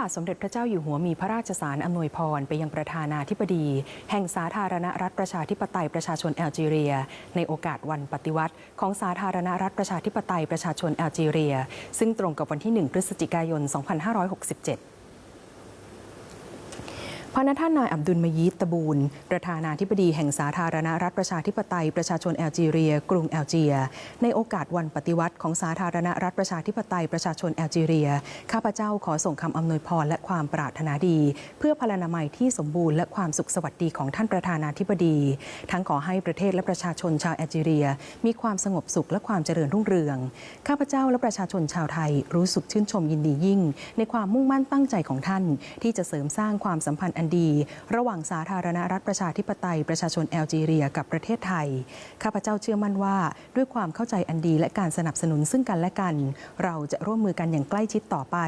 บาทสมเด็จพระเจ้าอยู่หัวมีพระราชสารอำนวยพรไปยังประธานาธิบดี แห่งสาธารณรัฐประชาธิปไตยประชาชนแอลจีเรีย ในโอกาสวันปฏิวัติ ของสาธารณรัฐประชาธิปไตยประชาชนแอลจีเรีย ซึ่งตรงกับวันที่ 1 พฤศจิกายน 2567 พระนท่านนายอับดุลมยีดตะบูนประธานาธิบดีแห่งสาธารณรัฐประชาธิปไตยประชาชนแอลจีเรีย กรุงแอลเจีย ในโอกาสวันปฏิวัติของสาธารณรัฐประชาธิปไตยประชาชนแอลจีเรีย ข้าพเจ้าขอส่งคำอำนวยพรและความปรารถนาดี เพื่อพลานามัยที่สมบูรณ์และความสุขสวัสดีของท่านประธานาธิบดี ทั้งขอให้ประเทศและประชาชนชาวแอลจีเรีย มีความสงบสุขและความเจริญรุ่งเรือง ข้าพเจ้าและประชาชนชาวไทยรู้สึกชื่นชมยินดียิ่ง ในความมุ่งมั่นตั้งใจของท่าน ที่จะเสริมสร้างความสัมพันธ์อันดี ระหว่างสาธารณรัฐประชาธิปไตยประชาชนแอลจีเรียกับประเทศไทย ข้าพเจ้าเชื่อมั่นว่า ด้วยความเข้าใจอันดีและการสนับสนุนซึ่งกันและกัน เราจะร่วมมือกันอย่างใกล้ชิดต่อไป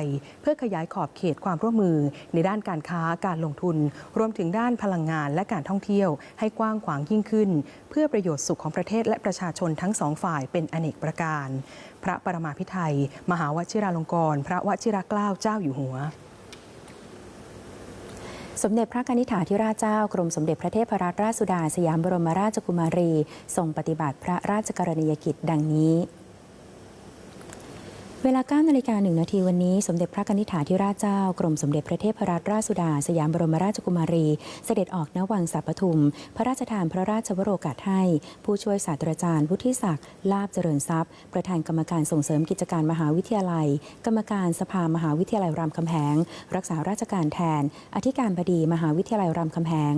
เพื่อขยายขอบเขตความร่วมมือ ในด้านการค้าการลงทุน รวมถึงด้านพลังงานและการท่องเที่ยว ให้กว้างขวางยิ่งขึ้น เพื่อประโยชน์สุขของประเทศและประชาชนทั้งสองฝ่ายเป็นอเนกประการ พระปรมาภิไธยมหาวชิราลงกรณ์พระวชิรเกล้าเจ้าอยู่หัว สมเด็จพระนิษฐาธิราชเจ้ากรมสมเด็จพระเทพรัตนราชสุดาสยามบรมราชกุมารี ทรงปฏิบัติพระราชกรณียกิจดังนี้ เวลา9นาฬิกา1นาทีวันนี้ สมเด็จพระนิษฐาธิราชเจ้า กรมสมเด็จพระเทพรัตนราชสุดา สยามบรมราชกุมารี เสด็จออกณวังสัปทุม พระราชทานพระราชวโรกาสให้ ผู้ช่วยศาสตราจารย์วุฒิศักดิ์ลาบเจริญทรัพย์ ประธานกรรมการส่งเสริมกิจการมหาวิทยาลัย กรรมการสภามหาวิทยาลัยรามคำแหง รักษาราชการแทน อธิการบดีมหาวิทยาลัยรามคำแหง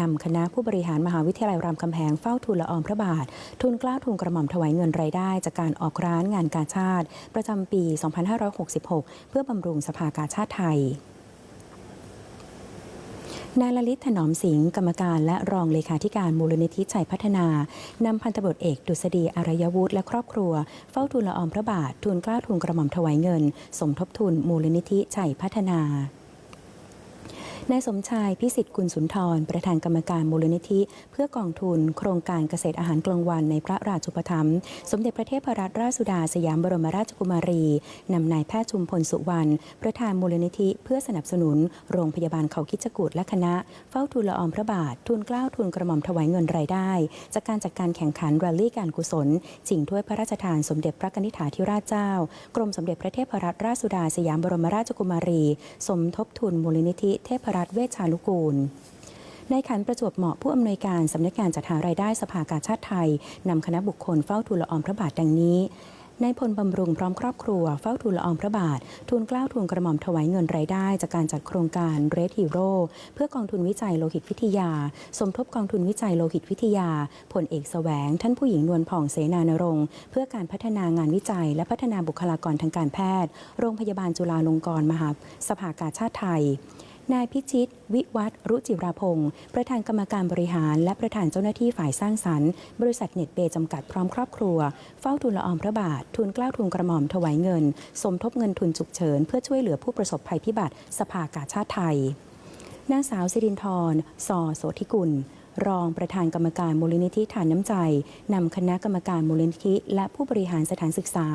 นำคณะผู้บริหารมหาวิทยาลัยรามคำแหงเฝ้าทูลละอองพระบาท ทุนกล้าทุนกระหม่อมถวายเงินรายได้ จากการออกร้านงานกาชาติประจำปี 2566 เพื่อบำรุงสภากาชาติไทยนายลลิตถนอมสิงห์กรรมการและรองเลขาธิการมูลนิธิชัยพัฒนานำพันตบรวจเอกดุษฎีอารยวุฒิและครอบครัว เฝ้าทูลละอองพระบาททูลเกล้าทูลกระหม่อมถวายเงิน สมทบทุนมูลนิธิชัยพัฒนา นายสมชายพิสิทธิ์กุลสุนทร ประธานกรรมการมูลนิธิ เพื่อกองทุน โครงการเกษตรอาหารกลางวันในพระราชูปถัมภ์สมเด็จพระเทพรัตนราชสุดาสยามบรมราชกุมารี นำนายแพทย์ชุมพลสุวรรณประธานมูลนิธิ เพื่อสนับสนุน โรงพยาบาลเขาคิดจกูดและคณะ เฝ้าทูลละอองพระบาททูลเกล้าทูลกระหม่อมถวายเงินรายได้ จากการจัดการแข่งขันแรลลี่การกุศลชิงถ้วยพระราชทานสมเด็จพระกนิษฐาธิราชเจ้า กรมสมเด็จพระเทพรัตนราชสุดาสยามบรมราชกุมารี สมทบทุนมูลนิธิเทพรัตน์เวชชานุกูลในขันประจวบเหมาะผู้อำนวยการสำนักงานจัดหารายได้สภากาชาติไทยนำคณะบุคคลเฝ้าทูลละอองพระบาทดังนี้นายพลบำรุงพร้อมครอบครัวเฝ้าทูลละอองพระบาท ทูลเกล้าทูลกระหม่อมถวายเงินรายได้ จากการจัดโครงการเรดฮีโร่เพื่อกองทุนวิจัยโลหิตวิทยา สมทบกองทุนวิจัยโลหิตวิทยาผลเอกแสวง ท่านผู้หญิงนวลผ่องเสนานรงค์เพื่อการพัฒนางานวิจัย และพัฒนาบุคลากรทางการแพทย์ โรงพยาบาลจุฬาลงกรณ์มหาสภากาชาติไทย นายพิชิต วิวัฒรุจิราพงศ์ประธานกรรมการบริหาร และประธานเจ้าหน้าที่ฝ่ายสร้างสรรค์ บริษัทเน็ตเบย์จำกัดพร้อมครอบครัว เฝ้าทุนละอองพระบาท ทุนกล้าวทุนกระหม่อมถวายเงิน สมทบเงินทุนฉุกเฉิน เพื่อช่วยเหลือผู้ประสบภัยพิบัติ สภากาชาติไทยนางสาวสิรินทร์สอโสธิกุล รองประธานกรรมการมูลนิธิฐานน้ำใจนำคณะกรรมการมูลนิธิ และผู้บริหารสถานศึกษา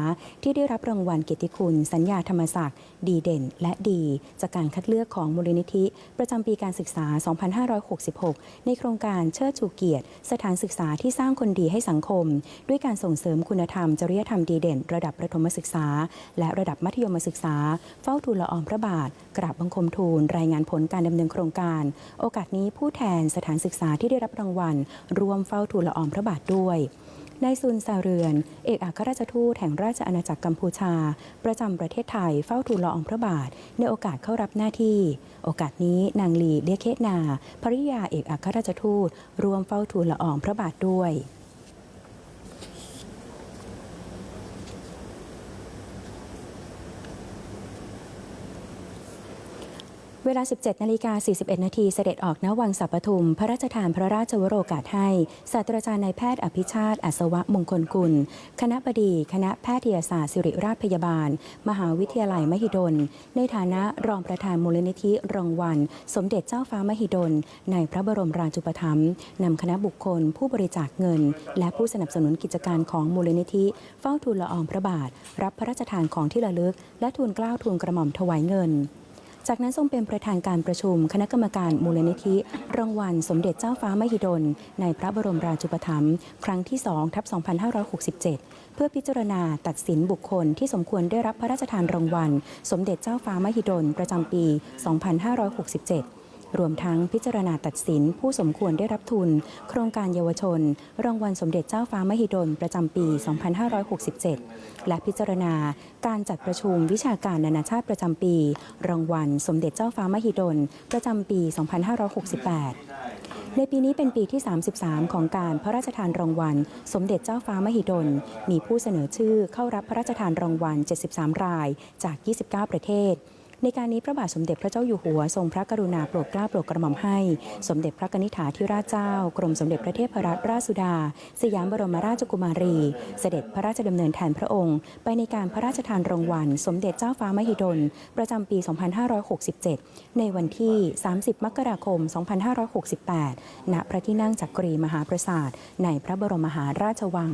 ที่ได้รับรางวัลเกียรติคุณ สัญญาธรรมศักดิ์ดีเด่น และดี จากการคัดเลือกของมูลนิธิ ประจำปีการศึกษา 2566 ในโครงการเชิดชูเกียรติ สถานศึกษาที่สร้างคนดีให้สังคม ด้วยการส่งเสริมคุณธรรมจริยธรรมดีเด่น ระดับประถมศึกษา และระดับมัธยมศึกษา เฝ้าทูลละอองพระบาท กราบบังคมทูลรายงานผลการดำเนินโครงการ โอกาสนี้ผู้แทนสถานศึกษาที่ได้รับรางวัล ร่วมเฝ้าทูลละอองพระบาทด้วยนายซุนซาเรือน เอกอัครราชทูตแห่งราชอาณาจักรกัมพูชา ประจำประเทศไทยเฝ้าทูลละอองพระบาท ในโอกาสเข้ารับหน้าที่ โอกาสนี้นางลีเลียเคตนาภริยาเอกอัครราชทูตร่วมเฝ้าทูลละอองพระบาทด้วย เวลา 17 นาฬิกา 41 นาทีเสด็จออกณวังสัปทุม พระราชทานพระราชวโรกาสให้ ศาสตราจารย์นายแพทย์อภิชาติ อัศวะมงคลกุล คณะบดี คณะแพทยศาสตร์ศิริราชพยาบาล มหาวิทยาลัยมหิดล ในฐานะรองประธานมูลนิธิรางวัลสมเด็จเจ้าฟ้ามหิดล ในพระบรมราชูปถัมภ์นำคณะบุคคล ผู้บริจาคเงิน และผู้สนับสนุนกิจการของมูลนิธิ เฝ้าทูลละอองพระบาท รับพระราชทานของที่ระลึก และทูลเกล้าทูลกระหม่อมถวายเงิน จากนั้นทรงเป็นประธานการประชุม คณะกรรมการมูลนิธิ รางวัล สมเด็จเจ้าฟ้ามหิดล ในพระบรมราชูปถัมภ์ครั้งที่2ทับ 2567 เพื่อพิจารณาตัดสินบุคคลที่สมควรได้รับพระราชทานรางวัล สมเด็จเจ้าฟ้ามหิดล ประจำปี 2567 รวมทั้งพิจารณาตัดสินผู้สมควรได้รับทุน โครงการเยาวชน รางวัลสมเด็จเจ้าฟ้ามหิดลประจำปี 2567 และพิจารณาการจัดประชุมวิชาการนานาชาติประจำปี รางวัลสมเด็จเจ้าฟ้ามหิดลประจำปี 2568ในปีนี้เป็นปีที่ 33 ของการพระราชทานรางวัล สมเด็จเจ้าฟ้ามหิดล มีผู้เสนอชื่อเข้ารับพระราชทานรางวัล 73 รายจาก 29 ประเทศ ในการนี้พระบาทสมเด็จพระเจ้าอยู่หัวทรงพระกรุณาโปรดเกล้าโปรดกระหม่อมให้ สมเด็จพระกนิษฐาธิราชเจ้า กรมสมเด็จพระเทพรัตนราชสุดา สยามบรมราชกุมารี เสด็จพระราชดำเนินแทนพระองค์ ไปในการพระราชทานรางวัล สมเด็จเจ้าฟ้ามหิดล ประจำปี 2567 ในวันที่ 30 มกราคม 2568 ณ พระที่นั่งจักรีมหาปราสาทในพระบรมมหาราชวัง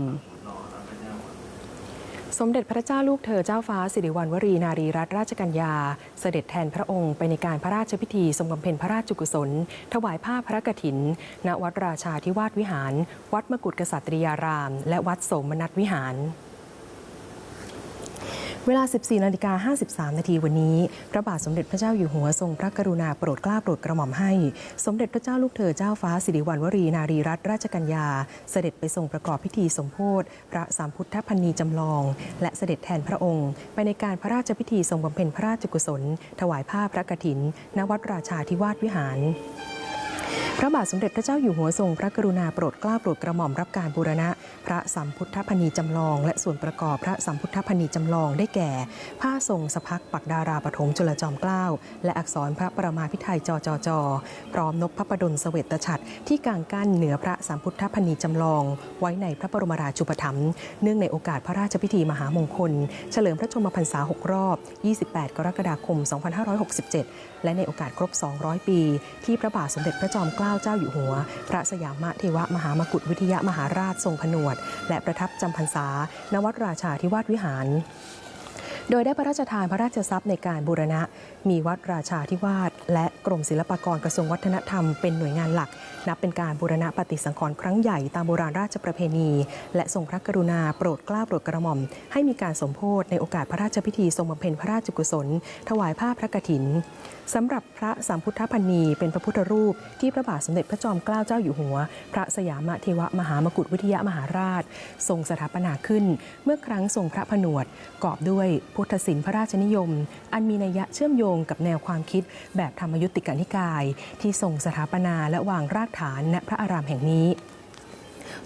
สมเด็จพระเจ้าลูกเธอเจ้าฟ้าสิริวัณวรีนารีรัตนราชกัญญา เสด็จแทนพระองค์ไปในการพระราชพิธีทรงบำเพ็ญพระราชกุศล ถวายผ้าพระกฐิน ณวัดราชาธิวาสวิหาร วัดมกุฏกษัตริยาราม และวัดโสมนัสวิหาร เวลา 14นาฬิกา53 นาทีวันนี้ พระบาทสมเด็จพระเจ้าอยู่หัวทรงพระกรุณาโปรดเกล้าโปรดกระหม่อมให้ สมเด็จพระเจ้าลูกเธอเจ้าฟ้าสิริวัณวรีนารีรัตนราชกัญญา เสด็จไปทรงประกอบพิธีสมโพธิพระสามพุทธพันนีจำลอง และเสด็จแทนพระองค์ ไปในการพระราชพิธีทรงบำเพ็ญพระราชกุศล ถวายผ้าพระกฐิน ณ วัดราชาธิวาสวิหาร พระบาทสมเด็จพระเจ้าอยู่หัวทรงพระกรุณาโปรดเกล้าโปรดกระหม่อมรับการบูรณะ พระสัมพุทธพนีจำลอง และส่วนประกอบพระสัมพุทธพนีจำลองได้แก่ ผ้าทรงสพักปักดาราปฐมจุลจอมเกล้าและอักษรพระประมาพิไทยจอจอจอพร้อมนพพระประดลเสวตฉัตรที่กางกั้นเหนือพระสัมพุทธพนีจำลอง ไว้ในพระบรมราชูปถัมภ์เนื่องในโอกาสพระราชพิธีมหามงคล เฉลิมพระชนมพรรษา 6 รอบ 28 กรกฎาคม 2567 และในโอกาสครบ 200 ปี ที่พระบาทสมเด็จพระจอมเกล้าเจ้าอยู่หัว พระสยามเทวมหามกุฏวิทยามหาราชทรงผนวด และประทับจำพรรษา ณ วัดราชาธิวาสวิหาร โดยได้พระราชทานพระราชทรัพย์ในการบูรณะ มีวัดราชาธิวาสและกรมศิลปากรกระทรวงวัฒนธรรมเป็นหน่วยงานหลักนับเป็นการบูรณะปฏิสังขรณ์ครั้งใหญ่ตามโบราณราชประเพณี และทรงพระกรุณาโปรดเกล้าโปรดกระหม่อม ให้มีการสมโพธิในโอกาสพระราชพิธีทรงบำเพ็ญพระราชกุศล ถวายผ้าพระกฐินสำหรับพระสามพุทธพันนีเป็นพระพุทธรูป ที่พระบาทสมเด็จพระจอมเกล้าเจ้าอยู่หัว พระสยามเทวมหามกุฏวิทยามหาราช ทรงสถาปนาขึ้น เมื่อครั้งทรงพระผนวดกอบด้วยพุทธศิลป์พระราชนิยม อันมีนัยยะเชื่อมโยงกับแนวความคิดแบบธรรมยุติกานิกาย ที่ทรงสถาปนาและวางรากฐานณพระอารามแห่งนี้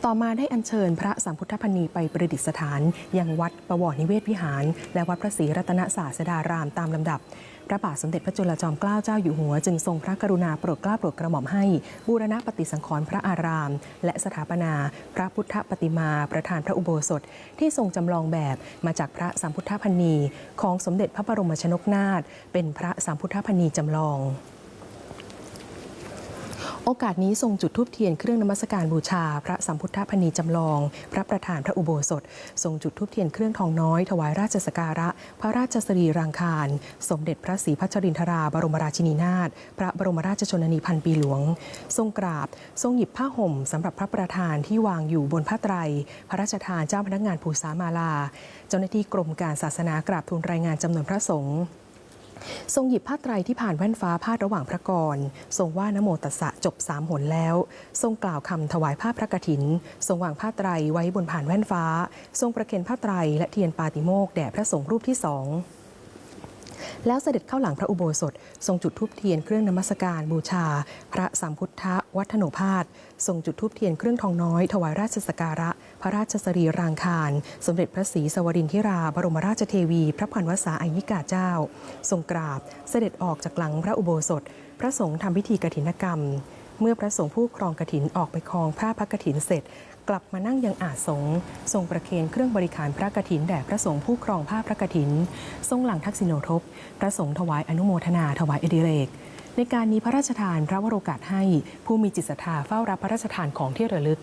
ต่อมาได้อัญเชิญพระสัมพุทธพนีไปประดิษฐาน ยังวัดประวรนิเวศวิหาร และวัดพระศรีรัตนศาสดารามตามลำดับพระบาทสมเด็จพระจุลจอมเกล้าเจ้าอยู่หัว จึงทรงพระกรุณาโปรดเกล้าโปรดกระหม่อมให้ บูรณะปฏิสังขรณ์พระอาราม และสถาปนา พระพุทธปฏิมาประธานพระอุโบสถ ที่ทรงจำลองแบบมาจากพระสัมพุทธพนีของสมเด็จพระบรมชนกนาถเป็นพระสัมพุทธพนีจำลอง โอกาสนี้ทรงจุดธูปเทียนเครื่องนมัสการบูชา พระสัมพุทธพนีจำลอง พระประธานพระอุโบสถ ทรงจุดธูปเทียนเครื่องทองน้อย ถวายราชสการะ พระราชสรีรางคาร สมเด็จพระศรีพัชรินทราบรมราชินีนาถพระบรมราชชนนีพันปีหลวง ทรงกราบ ทรงหยิบผ้าห่มสำหรับพระประธานที่วางอยู่บนผ้าไตร พระราชทานเจ้าพนักงานภูษามาลา เจ้าหน้าที่กรมการศาสนากราบทูลรายงานจำนวนพระสงฆ์ ทรงหยิบผ้าไตรที่ผ่านแว่นฟ้าพาดระหว่างพระกร ทรงว่านโมตัสสะจบสามหนแล้ว ทรงกล่าวคำถวายผ้าพระกฐิน ทรงวางผ้าไตรไว้บนผ่านแว่นฟ้า ทรงประเคนผ้าไตรและเทียนปาติโมกแด่พระสงฆ์รูปที่สองแล้วเสด็จเข้าหลังพระอุโบสถ ทรงจุดธูปเทียนเครื่องนมัสการบูชา พระสัมพุทธวัฒโนภาสทรงจุดธูปเทียนเครื่องทองน้อยถวายราชสกการะ พระราชสรีรางคาร สมเด็จพระศรีสวรินทิรา บรมราชเทวี พระพันวษาอายิกาเจ้า ทรงกราบเสด็จออกจากหลังพระอุโบสถ พระสงฆ์ทำพิธีกฐินกรรม เมื่อพระสงฆ์ผู้ครองกฐินออกไปครองผ้าพระกฐินเสร็จ กลับมานั่งยังอาสงทรงประเคนเครื่องบริขารพระกฐินแด่พระสงฆ์ผู้ครองผ้าพระกฐิน ทรงหลังทักษิโนทบพระสงฆ์ถวายอนุโมทนาถวายอดิเรกในการนี้พระราชทานพระวโรกาสให้ผู้มีจิตศรัทธาเฝ้ารับพระราชทานของที่ระลึก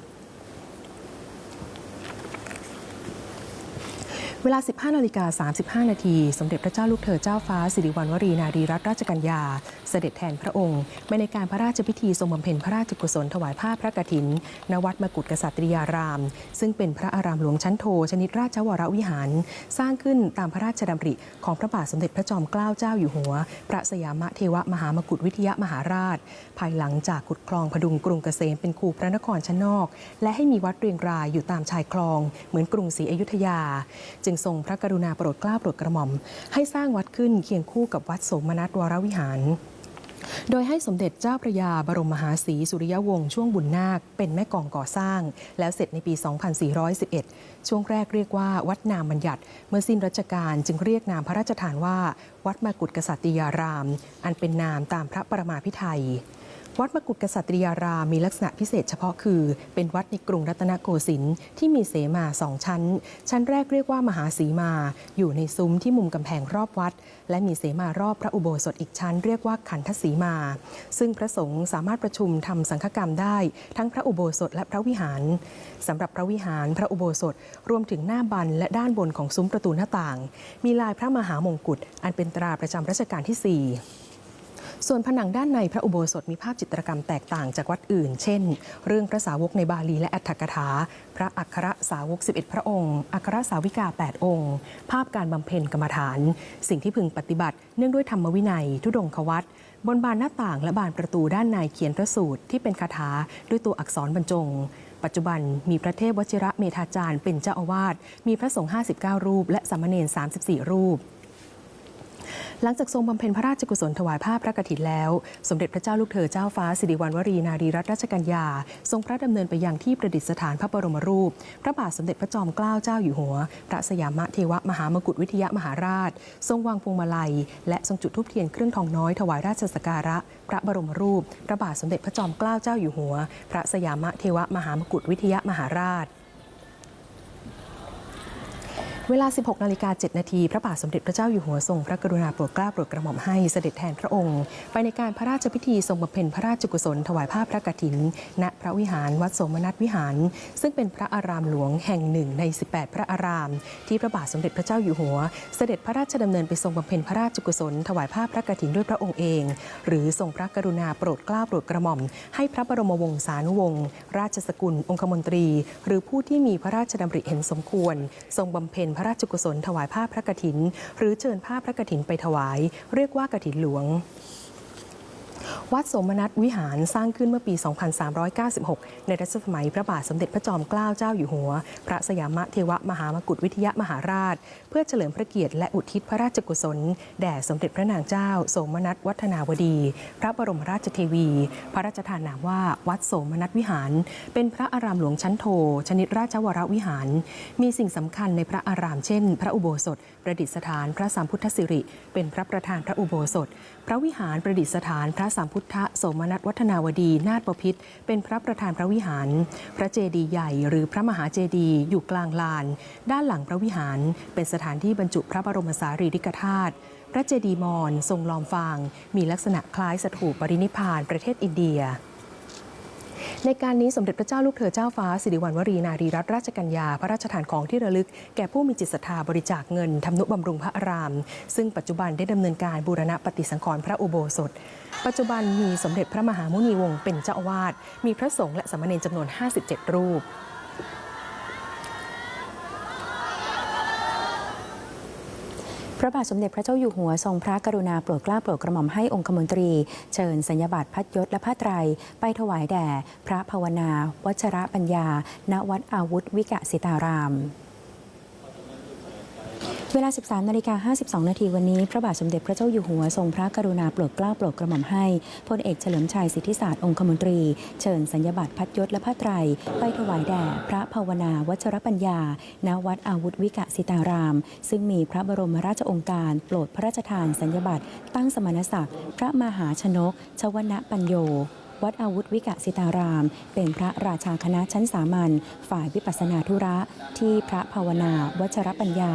เวลา 15นาฬิกา35 นาที สมเด็จพระเจ้าลูกเธอเจ้าฟ้า สิริวัณวรีนารีรัตนราชกัญญา เสด็จแทนพระองค์ไปในการพระราชพิธีทรงบำเพ็ญพระราชกุศลถวายผ้าพระกฐิน ณ วัดมกุฏกษัตริยาราม ซึ่งเป็นพระอารามหลวงชั้นโท ชนิดราชวรวิหาร สร้างขึ้นตามพระราชดำริของพระบาทสมเด็จพระจอมเกล้าเจ้าอยู่หัว พระสยามเทวมหามกุฏวิทยามหาราช ภายหลังจากขุดคลองพดุงกรุงเกษมเป็นคูพระนครชั้นนอก และให้มีวัดเรียงรายอยู่ตามชายคลอง เหมือนกรุงศรีอยุธยาจึงทรงพระกรุณาโปรดเกล้าโปรดกระหม่อม ให้สร้างวัดขึ้นเคียงคู่กับวัดสมนัสวรวิหาร โดยให้สมเด็จเจ้าพระยาบรมมหาศรีสุริยวงศ์ช่วงบุญนาค เป็นแม่กองก่อสร้าง แล้วเสร็จในปี 2411 ช่วงแรกเรียกว่าวัดนามบัญญัติ เมื่อสิ้นรัชกาลจึงเรียกนามพระราชทานว่า วัดมากุฏกษัตริยาราม อันเป็นนามตามพระประมาพิไทย วัดมกุฏกษัตริยารามมีลักษณะพิเศษเฉพาะคือ เป็นวัดในกรุงรัตนโกสินทร์ที่มีเสมาสองชั้น ชั้นแรกเรียกว่ามหาสีมา อยู่ในซุ้มที่มุมกำแพงรอบวัด และมีเสมารอบพระอุโบสถอีกชั้น เรียกว่าขันธสีมา ซึ่งพระสงฆ์สามารถประชุมทำสังฆกรรมได้ ทั้งพระอุโบสถและพระวิหารสำหรับพระวิหารพระอุโบสถรวมถึงหน้าบันและด้านบนของซุ้มประตูหน้าต่าง มีลายพระมหามงกุฎอันเป็นตราประจำรัชกาลที่สี่ ส่วนผนังด้านในพระอุโบสถมีภาพจิตรกรรมแตกต่างจากวัดอื่น เช่น เรื่องพระสาวกในบาลีและอัฏฐกถา พระอัครสาวก 11 พระองค์ อัครสาวิกา 8 องค์ ภาพการบำเพ็ญกรรมฐาน สิ่งที่พึงปฏิบัติ เนื่องด้วยธรรมวินัย ทุดงควัตบนบานหน้าต่างและบานประตูด้านในเขียนพระสูตรที่เป็นคาถาด้วยตัวอักษรบรรจงปัจจุบันมีพระเทพวชิระเมธาจารย์เป็นเจ้าอาวาส มีพระสงฆ์59 รูป และสามเณร34 รูป หลังจากทรงบำเพ็ญพระราชกุศลถวายผ้าพระกฐินแล้ว สมเด็จพระเจ้าลูกเธอเจ้าฟ้าสิริวัณวรีนารีรัตนราชกัญญา ทรงพระดำเนินไปยังที่ประดิษฐานพระบรมรูป พระบาทสมเด็จพระจอมเกล้าเจ้าอยู่หัว พระสยามเทวมหามกุฏวิทยามหาราช ทรงวางพวงมาลัย และทรงจุดธูปเทียนเครื่องทองน้อยถวายราชสักการะ พระบรมรูป พระบาทสมเด็จพระจอมเกล้าเจ้าอยู่หัว พระสยามเทวมหามกุฏวิทยามหาราช เวลา 16 นาฬิกา 7 นาที พระบาทสมเด็จพระเจ้าอยู่หัวทรง พระกรุณาโปรดเกล้าโปรดกระหม่อมให้เสด็จแทนพระองค์ ไปในการพระราชพิธีทรงบำเพ็ญพระราชกุศลถวายผ้าพระกฐิน ณพระวิหารวัดสมนัสวิหาร ซึ่งเป็นพระอารามหลวงแห่งหนึ่งใน 18 พระอาราม ที่พระบาทสมเด็จพระเจ้าอยู่หัว เสด็จพระราชดำเนินไปทรงบำเพ็ญพระราชกุศลถวายผ้าพระกฐินด้วยพระองค์เอง หรือทรงพระกรุณาโปรดเกล้าโปรดกระหม่อม ให้พระบรมวงศานุวงศ์ราชสกุลองคมนตรี หรือผู้ที่มีพระราชดำริเห็นสมควร ทรงบำเพ็ญระราชกุศลถวายผ้าพระกฐิน หรือเชิญผ้าพระกฐินไปถวาย เรียกว่ากฐินหลวง วัดสมนัสวิหารสร้างขึ้นเมื่อปี 2396 ในรัชสมัยพระบาทสมเด็จพระจอมเกล้าเจ้าอยู่หัว พระสยามเทวมหามกุฏวิทยามหาราช เพื่อเฉลิมพระเกียรติและอุทิศพระราชกุศล แด่สมเด็จพระนางเจ้า สมนัสวัฒนาวดี พระบรมราชเทวี พระราชทานนามว่าวัดสมนัสวิหาร เป็นพระอารามหลวงชั้นโท ชนิดราชวรวิหาร มีสิ่งสำคัญในพระอารามเช่น พระอุโบสถ ประดิษฐานพระสัมพุทธสิริ เป็นพระประธานพระอุโบสถ ระวิหารประดิษฐานพระสัมพุทธโสมนัสวัฒนาวดีนาถบพิษเป็นพระประธานพระวิหาร พระเจดีย์ใหญ่หรือพระมหาเจดีย์อยู่กลางลาน ด้านหลังพระวิหาร เป็นสถานที่บรรจุพระบรมสารีริกธาตุพระเจดีย์มอญทรงลอมฟาง มีลักษณะคล้ายสถูปปรินิพานประเทศอินเดีย ในการนี้สมเด็จพระเจ้าลูกเธอเจ้าฟ้าสิริวัณวรีนารีรัตนราชกัญญา พระราชทานของที่ระลึก แก่ผู้มีจิตศรัทธาบริจาคเงินทำนุบำรุงพระอาราม ซึ่งปัจจุบันได้ดำเนินการบูรณะปฏิสังขรณ์พระอุโบสถ ปัจจุบันมีสมเด็จพระมหามุนีวงศ์เป็นเจ้าอาวาสมีพระสงฆ์และสามเณรจำนวน 57 รูป พระบาทสมเด็จพระเจ้าอยู่หัวทรงพระกรุณาโปรดเกล้าโปรดกระหม่อมให้องคมนตรี เชิญสัญญบัตรพัดยศและผ้าไตร ไปถวายแด่ พระภาวนา วัชระปัญญา ณวัดอาวุธวิกะสิตาราม เวลา 13นาฬิกา52 นาทีวันนี้ พระบาทสมเด็จพระเจ้าอยู่หัวทรงพระกรุณาโปรดเกล้าโปรดกระหม่อมให้พลเอกเฉลิมชัยสิทธิศาสตร์องคมนตรี เชิญสัญญบัตรพัดยศและผ้าไตร ไปถวายแด่พระภาวนาวัชรปัญญา ณ วัดอาวุธวิกสิตาราม ซึ่งมีพระบรมราชองค์การ โปรดพระราชทานสัญญบัตรตั้งสมณศักดิ์ พระมหาชนก ชวนะปัญโย วัดอาวุธวิกสิตาราม เป็นพระราชาคณะชั้นสามัญฝ่ายวิปัสสนาธุระ ที่พระภาวนา วัชรปัญญา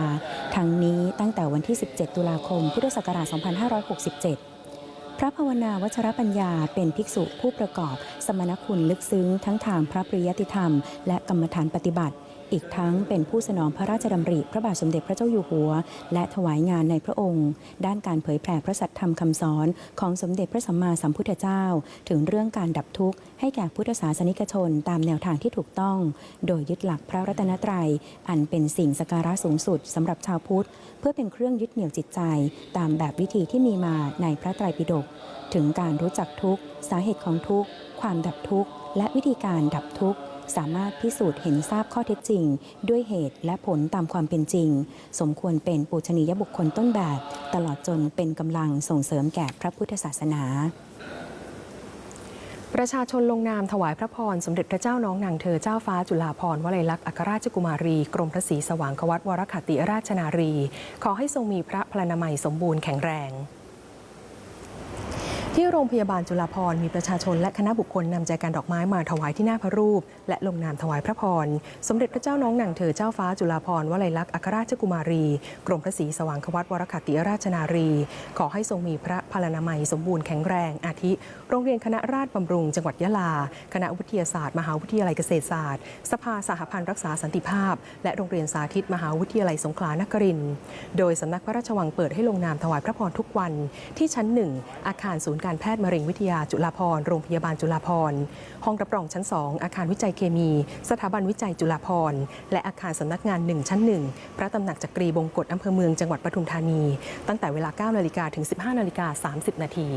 ทั้งนี้ตั้งแต่วันที่ 17 ตุลาคม พุทธศักราช 2567พระภาวนาวัชรปัญญาเป็นภิกษุผู้ประกอบ สมณคุณลึกซึ้งทั้งทางพระปริยติธรรม และกรรมฐานปฏิบัติ อีกทั้งเป็นผู้สนองพระราชดำริพระบาทสมเด็จพระเจ้าอยู่หัว และถวายงานในพระองค์ ด้านการเผยแผ่พระสัทธรรมคำสอนของสมเด็จพระสัมมาสัมพุทธเจ้า ถึงเรื่องการดับทุกข์ให้แก่พุทธศาสนิกชนตามแนวทางที่ถูกต้อง โดยยึดหลักพระรัตนตรัย อันเป็นสิ่งสกการะสูงสุดสำหรับชาวพุทธ เพื่อเป็นเครื่องยึดเหนี่ยวจิตใจ ตามแบบวิธีที่มีมาในพระไตรปิฎกถึงการรู้จักทุกข์สาเหตุของทุกข์ความดับทุกข์และวิธีการดับทุกข์ สามารถพิสูจน์เห็นทราบข้อเท็จจริง ด้วยเหตุและผลตามความเป็นจริง สมควรเป็นปูชนียบุคคลต้นแบบ ตลอดจนเป็นกำลังส่งเสริมแก่พระพุทธศาสนาประชาชนลงนามถวายพระพร สมเด็จพระเจ้าน้องนางเธอเจ้าฟ้าจุฬาภรณ์วลัยลักษณ์อัครราชกุมารี กรมพระศรีสว่างควัตวรคติราชนารี ขอให้ทรงมีพระพลานามัยสมบูรณ์แข็งแรง ที่โรงพยาบาลจุฬาภรมีประชาชนและคณะบุคคลนำใจการดอกไม้มาถวายที่หน้าพระรูป และลงนามถวายพระพร สมเด็จพระเจ้าน้องนางเธอเจ้าฟ้าจุฬาภรวลัยลักษณ์อัครราชกุมารี กรมพระศรีสว่างควัตวรคติราชนารี ขอให้ทรงมีพระพลานามัยสมบูรณ์แข็งแรง อาทิ โรงเรียนคณะราษฎรบำรุง จังหวัดยะลา คณะวิทยาศาสตร์ มหาวิทยาลัยเกษตรศาสตร์ สภาสหพันธ์รักษาสันติภาพ และโรงเรียนสาธิตมหาวิทยาลัยสงขลานครินทร์โดยสำนักพระราชวังเปิดให้ลงนามถวายพระพรทุกวันที่ชั้นหนึ่งอาคารศูนย์การแพทย์มะเร็งวิทยาจุฬาภร์โรงพยาบาลจุฬาภร์ห้องรับรองชั้น 2 อาคารวิจัยเคมี สถาบันวิจัยจุฬาภร์และอาคารสำนักงาน 1 ชั้น 1 พระตำหนักจักรีบงกฎอำเภอเมืองจังหวัดปทุมธานี ตั้งแต่เวลา 9 นาฬิกาถึง 15 นาฬิกา 30 นาที